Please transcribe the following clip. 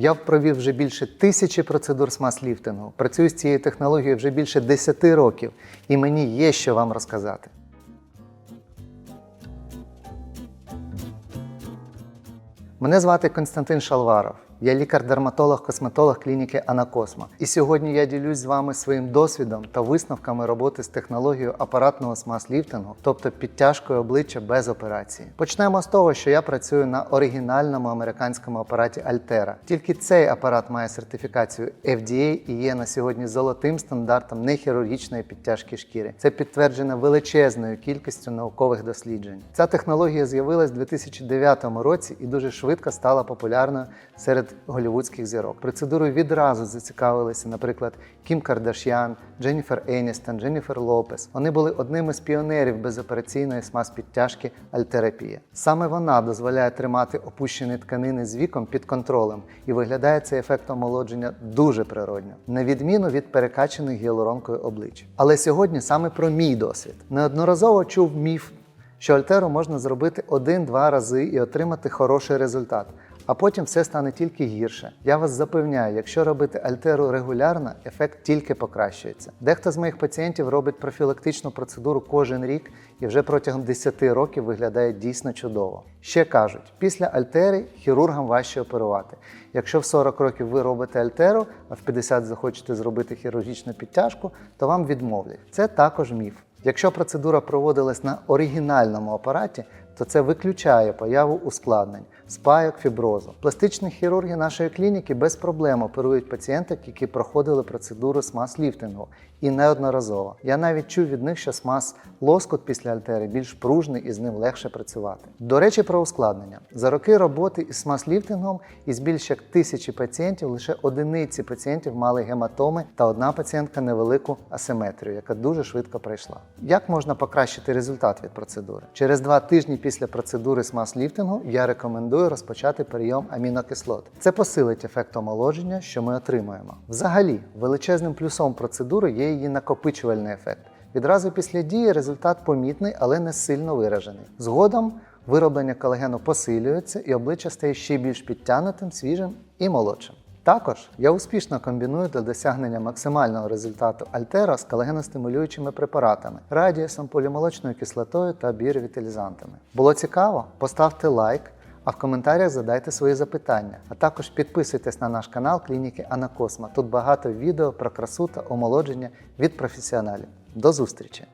Я провів вже більше тисячі процедур смаз-ліфтингу. Працюю з цією технологією вже більше 10 років, і мені є що вам розказати. Мене звати Константин Шалваров. Я лікар-дерматолог-косметолог клініки Анакосма. І сьогодні я ділюсь з вами своїм досвідом та висновками роботи з технологією апаратного смаз-ліфтингу, тобто підтяжкою обличчя без операції. Почнемо з того, що я працюю на оригінальному американському апараті Altera. Тільки цей апарат має сертифікацію FDA і є на сьогодні золотим стандартом нехірургічної підтяжки шкіри. Це підтверджено величезною кількістю наукових досліджень. Ця технологія з'явилась у 2009 році і дуже швидко стала популярною серед голівудських зірок. Процедурою відразу зацікавилися, наприклад, Кім Кардашян, Дженніфер Еністон, Дженніфер Лопес. Вони були одними з піонерів безопераційної смаз-підтяжки альтерапія. Саме вона дозволяє тримати опущені тканини з віком під контролем і виглядає цей ефект омолодження дуже природньо, на відміну від перекачаних гіалуронкою обличчя. Але сьогодні саме про мій досвід. Неодноразово чув міф, що альтеру можна зробити один-два рази і отримати хороший результат а потім все стане тільки гірше. Я вас запевняю, якщо робити альтеру регулярно, ефект тільки покращується. Дехто з моїх пацієнтів робить профілактичну процедуру кожен рік і вже протягом 10 років виглядає дійсно чудово. Ще кажуть, після альтери хірургам важче оперувати. Якщо в 40 років ви робите альтеру, а в 50 захочете зробити хірургічну підтяжку, то вам відмовлять. Це також міф. Якщо процедура проводилась на оригінальному апараті, то це виключає появу ускладнень, спайок, фіброзу. Пластичні хірурги нашої клініки без проблем оперують пацієнток, які проходили процедуру смаз-ліфтингу і неодноразово. Я навіть чув від них, що смаз лоскут після альтери більш пружний і з ним легше працювати. До речі, про ускладнення. За роки роботи із смаз-ліфтингом із більш як тисячі пацієнтів лише одиниці пацієнтів мали гематоми та одна пацієнтка невелику асиметрію, яка дуже швидко пройшла. Як можна покращити результат від процедури? Через два тижні після процедури смаз-ліфтингу я рекомендую розпочати прийом амінокислот. Це посилить ефект омолодження, що ми отримуємо. Взагалі, величезним плюсом процедури є її накопичувальний ефект. Відразу після дії результат помітний, але не сильно виражений. Згодом вироблення колагену посилюється і обличчя стає ще більш підтягнутим, свіжим і молодшим. Також я успішно комбіную для досягнення максимального результату альтера з колагеностимулюючими препаратами, радіусом, полімолочною кислотою та біоревіталізантами. Було цікаво? Поставте лайк, а в коментарях задайте свої запитання. А також підписуйтесь на наш канал клініки Анакосма. Тут багато відео про красу та омолодження від професіоналів. До зустрічі!